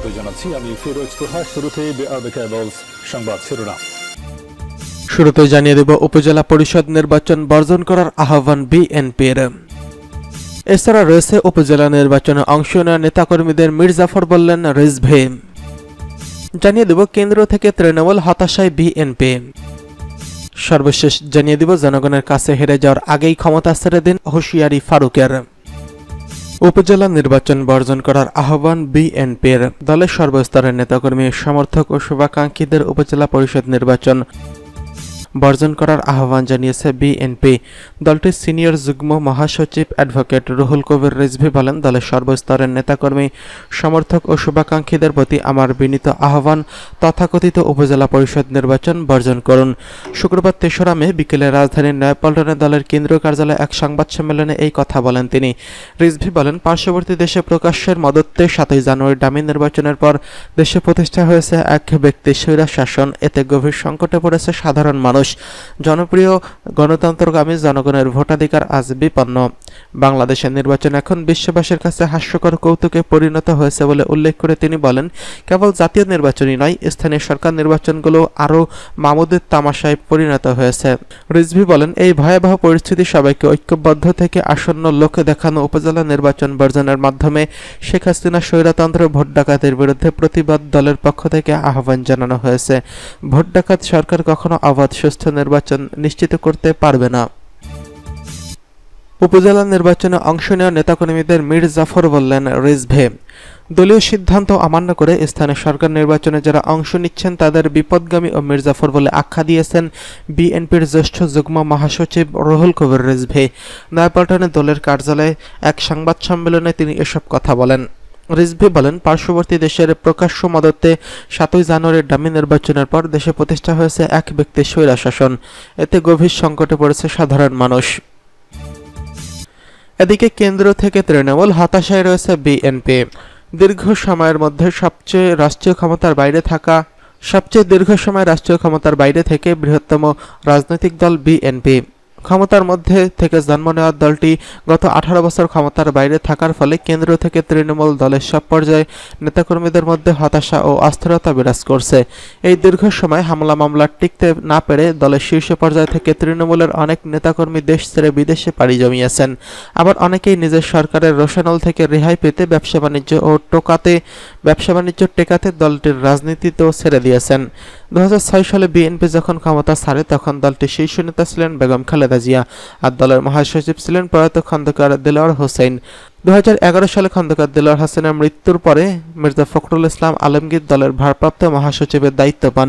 স্বাগত জানাচ্ছি। আমি ফিরোজ তোহা শুরুতে সংবাদ শিরোনাম। শুরুতে জানিয়ে দেব, উপজেলা পরিষদ নির্বাচন বর্জন করার আহ্বান বিএনপির। এছাড়া রয়েছে উপজেলা নির্বাচনে অংশ নেওয়া নেতাকর্মীদের মির্জাফর বললেন, রিজভে। জানিয়ে দেব, কেন্দ্র থেকে তৃণমূল হতাশায় বিএনপি। সর্বশেষ জানিয়ে দিব, জনগণের কাছে হেরে যাওয়ার আগেই ক্ষমতা ছেড়ে দিন হুঁশিয়ারি ফারুকের। উপজেলা নির্বাচন বর্জন করার আহ্বান বিএনপির। দলের সর্বস্তরের নেতাকর্মী, সমর্থক ও শুভাকাঙ্ক্ষীদের উপজেলা পরিষদ নির্বাচন। বর্জন করার আহ্বান জানিয়েছে বিএনপি দলটির সিনিয়র যুগ্ম মহাসচিব অ্যাডভোকেট রুহুল কবির রিজভি বলেন, দলের সর্বস্তরের নেতাকর্মী, সমর্থক ও শুভাকাঙ্ক্ষীদের প্রতি আমার বিনীত আহ্বান, তথাকথিত উপজেলা পরিষদ নির্বাচন বর্জন করুন। শুক্রবার তেসরা মে বিকেলে রাজধানীর নয়াপল্টনে দলের কেন্দ্রীয় কার্যালয়ে এক সংবাদ সম্মেলনে এই কথা বলেন তিনি। রিজভি বলেন, পার্শ্ববর্তী দেশে প্রকাশ্যের মদত্তে সাতই জানুয়ারি ডামি নির্বাচনের পর দেশে প্রতিষ্ঠা হয়েছে এক ব্যক্তি স্বৈরাজ শাসন। এতে গভীর সংকটে পড়েছে সাধারণ মানুষ। জনপ্রিয় গণতন্ত্রগামী জনগণের ভোটাধিকার আজ বিপন্ন। বাংলাদেশের নির্বাচন এখন বিশ্ববাসীর কাছে হাস্যকর কৌতুকে পরিণত হয়েছে বলে উল্লেখ করে তিনি বলেন, কেবল জাতীয় নির্বাচনই নয়, স্থানীয় সরকার নির্বাচনগুলো আরও মামুদের তামাশায় পরিণত হয়েছে। রিজভি বলেন, এই ভয়াবহ পরিস্থিতি সবাইকে ঐক্যবদ্ধ থেকে আসন্ন লোকে দেখানো উপজেলা নির্বাচন বর্জনের মাধ্যমে শেখ হাসিনা স্বৈরতন্ত্র, ভোট ডাকাতের বিরুদ্ধে প্রতিবাদ দলের পক্ষ থেকে আহ্বান জানানো হয়েছে। ভোট ডাকাত সরকার কখনো অবাধ সুস্থ নির্বাচন নিশ্চিত করতে পারবে না। উপজেলা নির্বাচনে অংশ নেওয়া নেতাকর্মীদের মীর জাফর বললেন, রিজভে। দলীয় সিদ্ধান্ত অমান্য করে স্থানীয় সরকার নির্বাচনে যারা অংশ নিচ্ছেন, তাদের বিপদগামী ও মির্জাফর বলে আখ্যা দিয়েছেন বিএনপির জ্যেষ্ঠ যুগ্ম মহাসচিব রুহুল কবির রিজভে। নয়াপল্টনে দলের কার্যালয়ে এক সংবাদ সম্মেলনে তিনি এসব কথা বলেন। রিজভি বলেন, পার্শ্ববর্তী দেশের প্রকাশ্য মদতে সাতই জানুয়ারির ডামি নির্বাচনের পর দেশে প্রতিষ্ঠা হয়েছে এক ব্যক্তির স্বৈরা শাসন। এতে গভীর সংকটে পড়েছে সাধারণ মানুষ। এদিকে কেন্দ্র থেকে তৃণমূল হতাশায় রয়েছে বিএনপি। দীর্ঘ সময়ের মধ্যে সবচেয়ে রাষ্ট্রীয় ক্ষমতার বাইরে থাকা, সবচেয়ে দীর্ঘ সময় রাষ্ট্রীয় ক্ষমতার বাইরে থেকে বৃহত্তম রাজনৈতিক দল বিএনপি। ক্ষমতার মধ্যে থেকে জন্ম নেওয়া দলটি গত আঠারো বছর ক্ষমতার বাইরে থাকার ফলে কেন্দ্র থেকে তৃণমূল দলের সব পর্যায়ে নেতাকর্মীদের মধ্যে হতাশা ও অস্থিরতা বিরাজ করছে। এই দীর্ঘ সময় হামলা মামলা টিকতে না পেরে দলের শীর্ষ পর্যায় থেকে তৃণমূলের অনেক নেতাকর্মী দেশ ছেড়ে বিদেশে পাড়ি জমিয়েছেন। আবার অনেকেই নিজের সরকারের রোশানল থেকে রেহাই পেতে ব্যবসা বাণিজ্য ও টোকাতে, ব্যবসা বাণিজ্য টেকাতে দলটির রাজনীতিতেও ছেড়ে দিয়েছেন। দু হাজার ছয় সালে বিএনপি যখন ক্ষমতা ছাড়ে, তখন দলটির শীর্ষ নেতা ছিলেন বেগম খালেদা। জিয়া আর দলের মহাসচিব ছিলেন প্রয়াত খন্দকার দেলোয়ার হোসেন। দু হাজার এগারো সালে খন্দকার দেলোয়ার হোসেনের মৃত্যুর পরে মির্জা ফখরুল ইসলাম আলমগীর দলের ভারপ্রাপ্ত মহাসচিবের দায়িত্ব পান।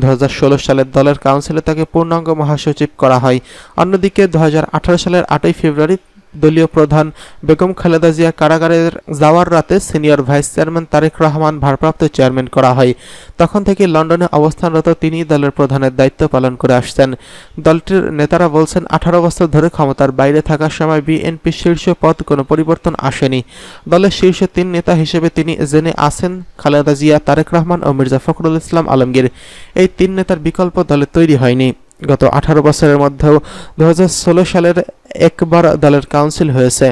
দু হাজার ষোলো সালে দলের কাউন্সিলে তাকে পূর্ণাঙ্গ মহাসচিব করা হয়। অন্যদিকে দুহাজার আঠারো সালের আটই ফেব্রুয়ারি দলীয় প্রধান বেগম খালেদা জিয়া কারাগারের যাওয়ার রাতে senior vice chairman Tarique Rahman ভারপ্রাপ্ত চেয়ারম্যান করা হয়। তখন থেকে লন্ডনে অবস্থানরত তিনি দলের প্রধানের দায়িত্ব পালন করে আসছেন। দলটির নেতারা বলছেন, আঠারো বছর ধরে ক্ষমতার বাইরে থাকার সময় বিএনপি শীর্ষ পদ কোনো পরিবর্তন আসেনি। দলের শীর্ষ তিন নেতা হিসেবে তিনি জেনে আছেন, খালেদা জিয়া, তারেক রহমান ও মির্জা ফখরুল ইসলাম আলমগীর। এই তিন নেতার বিকল্প দলে তৈরি হয়নি। গত আঠারো বছরের মধ্যেও দুই হাজার ষোলো সালের একবার দলের কাউন্সিল হয়েছে।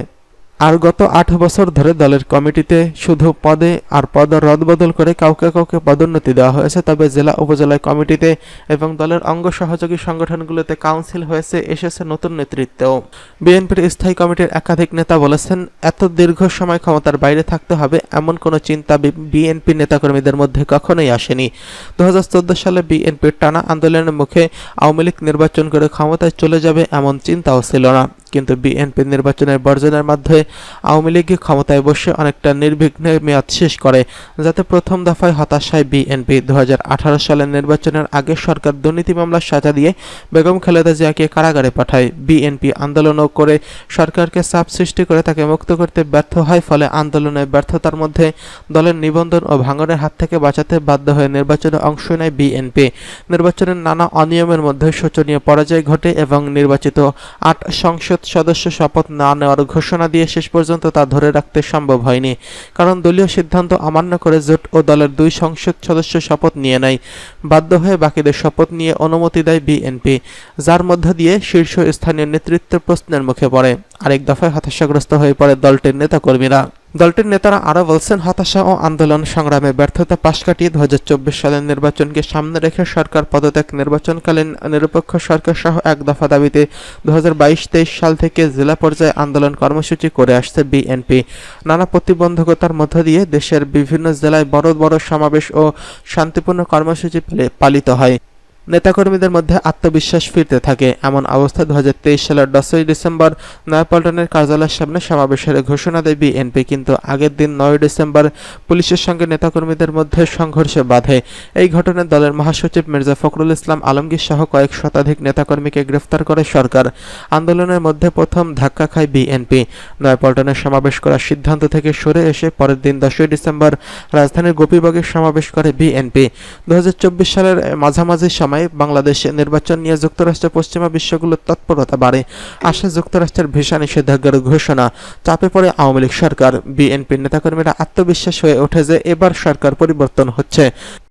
আর গত আট বছর ধরে দলের কমিটিতে শুধু পদে আর পদ রদবদল করে কাউকে কাউকে পদোন্নতি দেওয়া হয়েছে, তবে জেলা উপজেলায় কমিটিতে এবং দলের অঙ্গ সহযোগী সংগঠনগুলোতে কাউন্সিল হয়েছে এসেছে নতুন নেতৃত্বেও। বিএনপির স্থায়ী কমিটির একাধিক নেতা বলেছেন, এত দীর্ঘ সময় ক্ষমতার বাইরে থাকতে হবে এমন কোনো চিন্তা বিএনপি নেতাকর্মীদের মধ্যে কখনোই আসেনি। দু হাজার চোদ্দ সালে বিএনপির টানা আন্দোলনের মুখে আওয়ামী লীগ নির্বাচন করে ক্ষমতায় চলে যাবে এমন চিন্তাও ছিল না। কিন্তু বিএনপি নির্বাচনের বর্জনের মাধ্যমে আওয়ামী লীগ ক্ষমতায় বসে অনেকটা নির্বিঘ্নে মেয়াদ শেষ করে, যাতে প্রথম দফায় হতাশায় বিএনপি। দু সালের নির্বাচনের আগে সরকার দুর্নীতি মামলার সাজা দিয়ে বেগম খালেদা জিয়াকে কারাগারে পাঠায়। বিএনপি আন্দোলনও করে সরকারকে চাপ সৃষ্টি করে তাকে মুক্ত করতে ব্যর্থ হয়, ফলে আন্দোলনের ব্যর্থতার মধ্যে দলের নিবন্ধন ও ভাঙনের হাত থেকে বাঁচাতে বাধ্য হয়ে নির্বাচনে অংশ নেয় বিএনপি। নির্বাচনের নানা অনিয়মের মধ্যে শোচনীয় পরাজয় ঘটে এবং নির্বাচিত আট সংসদ সদস্য শপথ না নেওয়ার ঘোষণা দিয়ে শেষ পর্যন্ত তা ধরে রাখতে সম্ভব হয়নি। কারণ দলীয় সিদ্ধান্ত অমান্য করে জোট ও দলের দুই সংসদ সদস্য শপথ নিয়ে নেয়। বাধ্য হয়ে বাকিদের শপথ নিয়ে অনুমতি দেয় বিএনপি, যার মধ্য দিয়ে শীর্ষস্থানীয় নেতৃত্ব প্রশ্নের মুখে পড়ে। আরেক দফায় হতাশাগ্রস্ত হয়ে পড়ে দলটির নেতাকর্মীরা। দলটির নেতারা আরও বলছেন, হতাশা ও আন্দোলন সংগ্রামে ব্যর্থতা পাশ কাটিয়ে দু হাজার চব্বিশ সালের নির্বাচনকে সামনে রেখে সরকার পদত্যাগ, নির্বাচনকালীন নিরপেক্ষ সরকার সহ এক দফা দাবিতে দু হাজার সাল থেকে জেলা পর্যায়ে আন্দোলন কর্মসূচি করে আসছে বিএনপি। নানা প্রতিবন্ধকতার মধ্য দিয়ে দেশের বিভিন্ন জেলায় বড় বড় সমাবেশ ও শান্তিপূর্ণ কর্মসূচি পালি- পালিত হয়। নেতাকর্মীদের মধ্যে আত্মবিশ্বাস ফিরতে থাকে। এমন অবস্থা দুহাজার তেইশ সালের দশই ডিসেম্বর নয়াপল্টনের কার্যালয়ের সামনে সমাবেশের ঘোষণা দেয় বিএনপি। কিন্তু আগের দিন নয় ডিসেম্বর পুলিশের সঙ্গে নেতাকর্মীদের মধ্যে সংঘর্ষ বাধে। এই ঘটনায় দলের মহাসচিব মির্জা ফখরুল ইসলাম আলমগীর সহ কয়েক শতাধিক নেতাকর্মীকে গ্রেফতার করে সরকার। আন্দোলনের মধ্যে প্রথম ধাক্কা খায় বিএনপি। নয়াপল্টনের সমাবেশ করার সিদ্ধান্ত থেকে সরে এসে পরের দিন দশই ডিসেম্বর রাজধানীর গোপীবাগে সমাবেশ করে বিএনপি। দু হাজার চব্বিশ সালের মাঝামাঝি সময়ে বাংলাদেশে নির্বাচন নিয়ে যুক্তরাষ্ট্রের পশ্চিমা বিশ্বগুলোর তৎপরতা বাড়ে, আসে যুক্তরাষ্ট্রের ভিসা নিষেধাজ্ঞার ঘোষণা। চাপে পড়ে আওয়ামী লীগ সরকার। বিএনপির নেতাকর্মীরা আত্মবিশ্বাস হয়ে ওঠে যে এবার সরকার পরিবর্তন হচ্ছে।